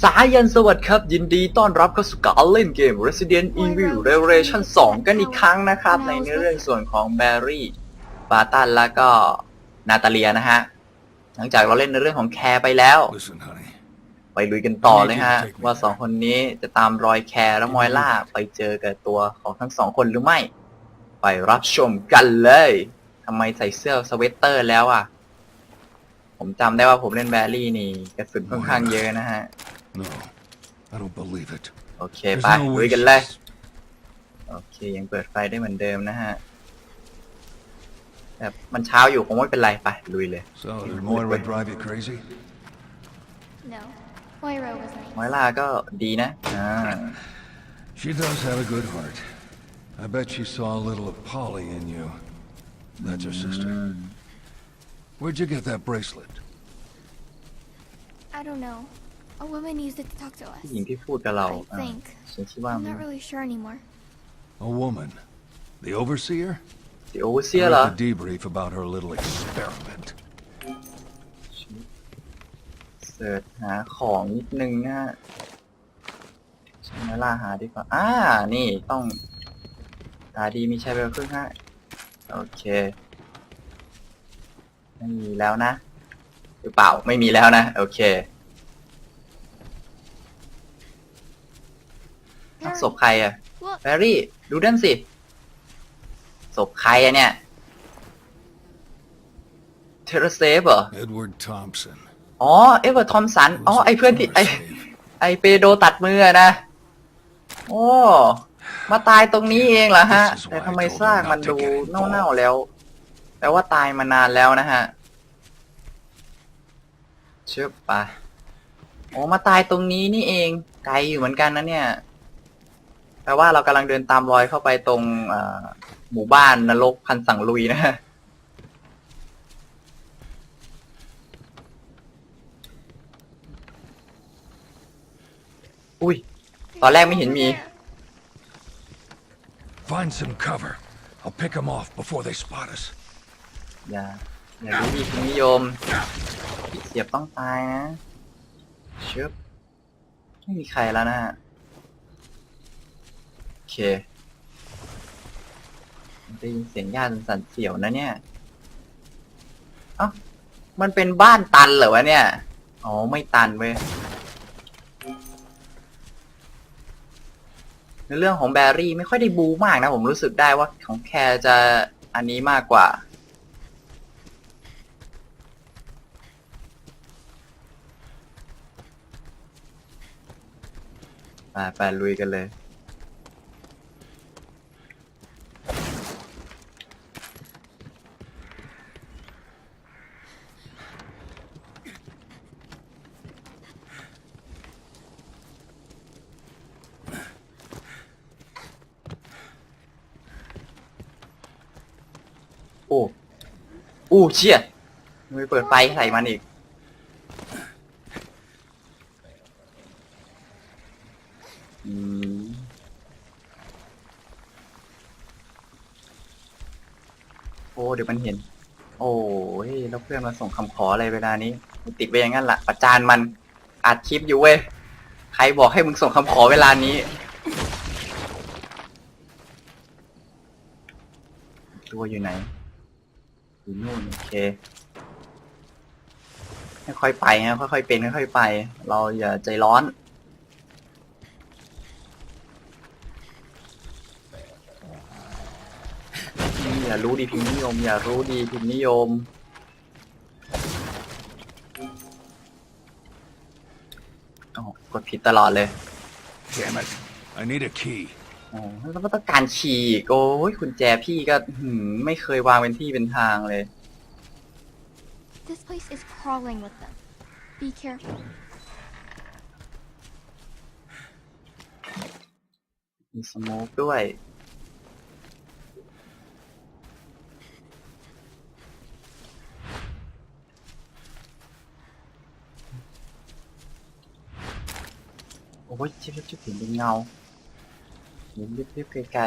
สายันสวัสดีครับ ยินดีต้อนรับเข้าสู่การเล่นเกม Resident Evil Revelation 2 กันอีกครั้งนะครับ ในเนื้อเรื่องส่วนของแบร์รี่บาตันแล้วก็นาตาเลียนะฮะ หลังจากเราเล่นในเรื่องของแคร์ไปแล้ว Listen, honey. ไปลุยกันต่อเลยฮะ ว่าสองคนนี้จะตามรอยแคร์และมอยล่าไปเจอกับตัวของทั้งสองคนหรือไม่ ไปรับชมกันเลยทำไมใส่เสื้อสเวตเตอร์แล้วอะ ผมจำได้ว่าผมเล่นแบรี่นี่กระสุนค่อนข้างเยอะนะฮะ No, I don't believe it. โอเค There's ไป no ลุ way ยกันเลย she's- โอเค ยังเปิดไฟได้เหมือนเดิมนะฮะแต่มันเช้าอยู่คงไม่เป็นไร ไป ลุยเลย So, did Moira drive you crazy? No, Moira was nice. มอยล่าก็ดีนะ อ่า She does have a good heart. I bet she saw a little of Polly in you. That's her sister. Where'd you get that bracelet? I don't know. A woman used it to talk to us. ผู้หญิงที่พูดกับเรา I อ่า think. ฉันคิดว่า I'm not really sure anymore. A woman. The overseer? สิโอเซี I ยเหรอ read the debrief about her little experiment. เสิร์ชหาของนิดนึงนะฮะใช่ไหมล่าหาดีกว่า อ่า นี่ต้องตาดีมีใช้ไปครึ่งฮะ โอเคไม่มีแล้วนะ หรือเปล่าไม่มีแล้วนะ โอเค อ้าว Harry, ศพใครอะ look, แบรี่ ดูด้านสิ ศพใครอะเนี่ย เทเรเซฟเหรอ Edward Thompson. อ๋อ เอเวอร์ทอมสันอ๋อ Who's ไอเพื่อนที่ ไอ gonna save? ไอเปโดตัดมืออะนะ โอ้ มาตายตรงนี้เองเหรอฮะ This is why แต่ทำไม I told ซาก him มัน not to ดู get involved. เน่าๆแล้ว แปลว่าตายมานานแล้วนะฮะ เชื่อปะโอ้มาตายตรงนี้นี่เอง ไกลอยู่เหมือนกันนะเนี่ย แปลว่าเรากำลังเดินตามรอยเข้าไปตรงเอ่อหมู่บ้านนรกพันสังลุยนะฮะอุ้ย ตอนแรกไม่เห็นมี over there. Find some cover. I'll pick them off before they spot us. อย่าอย่ารู้ดีพิมนิยมเสียบต้องตายนะเชิบไม่มีใครแล้วนะฮะโอ เคได้ยินเสียงญาติสั่นเสียวนะเนี่ยเอ้ามันเป็นบ้านตันเหรอวะเนี่ย อ๋อ ไม่ตันเว้ยในเรื่องของแบรี่ไม่ค่อยได้บูมากนะ ผมรู้สึกได้ว่าของแคร์จะอันนี้มากกว่า ไปไปลุยกันเลย อ้อู้เชี่ยไม่เปิดไฟใส่มันอีก อืมโอ้เดี๋ยวมันเห็น โอ้ยแล้วเพื่อนมาส่งคำขออะไรเวลานี้มันติดไปอย่างนั้นละประจานมันอัดคลิปอยู่เว้ย ใครบอกให้มึงส่งคำขอเวลานี้ตัวอยู่ไหน อยู่นู่นโอเคค่อยๆไปนะค่อยๆเป็นค่อยๆไป เราอย่าใจร้อนอย่ารู้ดีพิมพ์นิยม อย่ารู้ดีพิมพ์นิยมโอ้กดผิดตลอดเลย Damn it. I need a key. อ๋อแล้วก็ต้องการฉีกโอ้ยคุณแจพี่ก็หืมไม่เคยวางเป็นที่เป็นทางเลย This place is crawling with them. Be careful. มีสโมกด้วย โอ้ยชิบชิบเห็นเป็นเงา เห็นริบๆไกล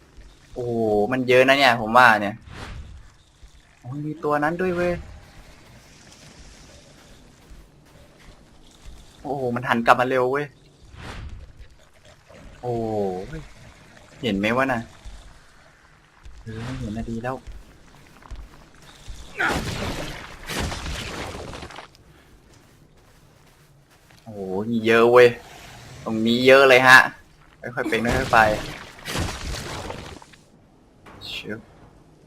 ๆโอ้โหมันเยอะนะเนี่ย ผมว่าเนี่ยโอ้ยมีตัวนั้นด้วยเว้ยโอ้โหมันหันกลับมาเร็วเว้ยโอ้เห็นไหมวะน่ะเออเห็นนาดีแล้วโอ้โหเยอะเว้ย ตรงนี้เยอะเลยฮะ ค่อยๆเป็นค่อยๆไปชิบ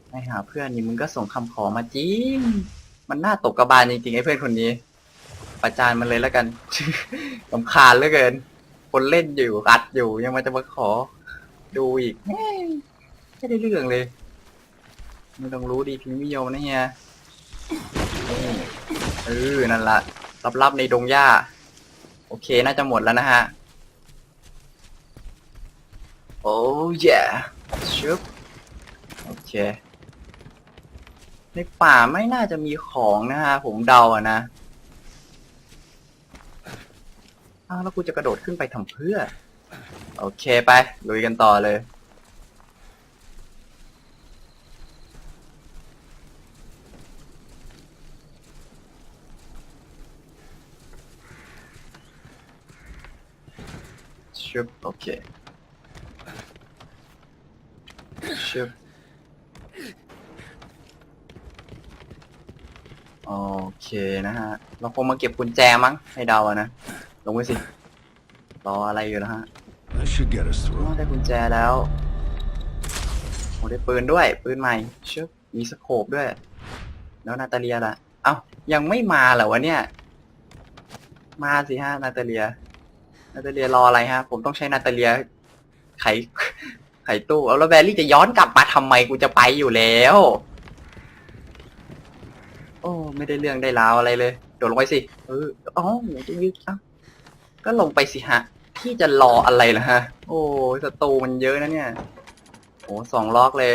ไม่หาเพื่อนนี่มึงก็ส่งคำขอมาจริง มันน่าตกกระบาลจริงๆไอ้เพื่อนคนนี้ ประจานมันเลยแล้วกันลำคาญเหลือเกิน คนเล่นอยู่อัดอยู่ยังมาจะมาขอ ดูอีกไม่ได้เรื่องเลยไม่ต้องรู้ดีพิมพ์นิยนะเฮียนี่เออนั่นละลับๆในดงหญ้า โอเคน่าจะหมดแล้วนะฮะ โอ้ยชุบโอเค ในป่าไม่น่าจะมีของนะฮะ ผมเดาอะนะอ้าวแล้วกูจะกระโดดขึ้นไปทำเพื่อ โอเคไป ลุยกันต่อเลยชุบโอเค ชุบโอเคนะฮะ เราคงมาเก็บกุญแจมั้งให้เดาอะนะ ลงไปสิ รออะไรอยู่นะฮะ That should get us อ๋อ through. ได้กุญแจแล้วโอ้ได้ปืนด้วย ปืนใหม่ชึบมีสโคปด้วย แล้วนาตาเลียล่ะ เอ้า ยังไม่มาเหรอวะเนี่ย มาสิฮะนาตาเลีย นาตาเลียรออะไรฮะ ผมต้องใช้นาตาเลียไข ไขตู้เอาแล้วแบรี่จะย้อนกลับมาทำไมกูจะไปอยู่แล้ว โอ้ไม่ได้เรื่องได้ราวอะไรเลยโดดลงไปสิเอออ๋อเดี๋ยวจะยึดอ้าก็ลงไปสิฮะ ที่จะรออะไรล่ะฮะ โอ้ศัตรูมันเยอะนะเนี่ยโอ้สองล็อกเลย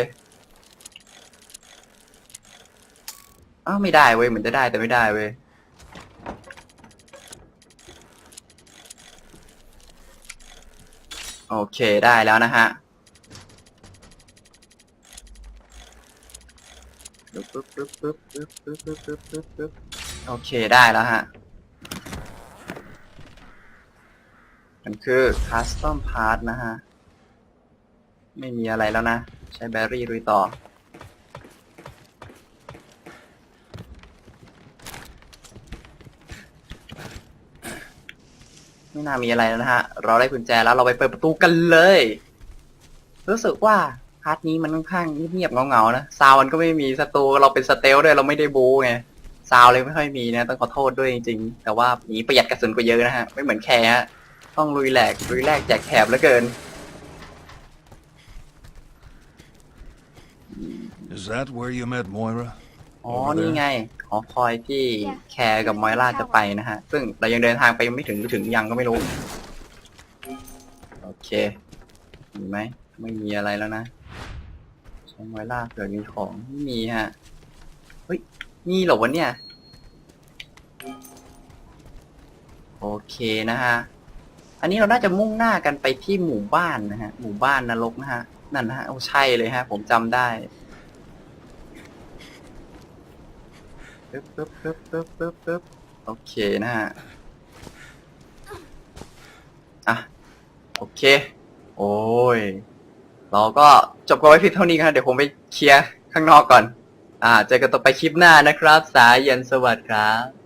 อ้าวไม่ได้เว้ยเหมือนจะได้แต่ไม่ได้เว้ยโอเคได้แล้วนะฮะ ปึ๊บปึ๊บปึ๊บปึ๊บปึ๊บปึ๊บปึ๊บปึ๊บปึ๊บโอเคได้แล้วฮะ มันคือ custom part นะฮะ ไม่มีอะไรแล้วนะ ใช้แบรี่ลุยต่อ ไม่น่ามีอะไรแล้วนะฮะ เราได้กุญแจแล้วเราไปเปิดประตูกันเลย รู้สึกว่า พาร์ทนี้มันค่อนข้างเงียบๆเงาๆนะซาวมันก็ไม่มีศัตรูเราเป็นสเตลด้วยเราไม่ได้บูไงซาวเลยไม่ค่อยมีนะต้องขอโทษด้วยจริงๆ แต่ว่าหนีประหยัดกระสุนกว่าเยอะนะฮะ ไม่เหมือนแคร์ฮะต้องลุยแหลกลุยแรกแจกแถบแล้วเกิน Is that where you met Moira? อ๋อนี่ไงหอคอยที่แคร์กับมอยล่าจะไปนะฮะ ซึ่งเรายังเดินทางไปไม่ถึงหรือถึงยังก็ไม่รู้ โอเคมีไหมไม่มีอะไรแล้วนะ ใช้มอยล่าเผื่อมีของไม่มีฮะ เฮ้ยมีเหรอวะเนี่ย โอเคนะฮะ อันนี้เราน่าจะมุ่งหน้ากันไปที่หมู่บ้านนะฮะ หมู่บ้านนรกนะฮะ นั่นนะฮะ โอ้ใช่เลยฮะ ผมจำได้ปึ๊บปึ๊บปึ๊บปึ๊บปึ๊บปึ๊บโอเคนะฮะ อะ โอเค โอ้ย เราก็จบกันไว้เพียงเท่านี้ครับเดี๋ยวผมไปเคลียร์ข้างนอกก่อน อ่าเจอกันต่อไปคลิปหน้านะครับ สายเย็นสวัสดีครับ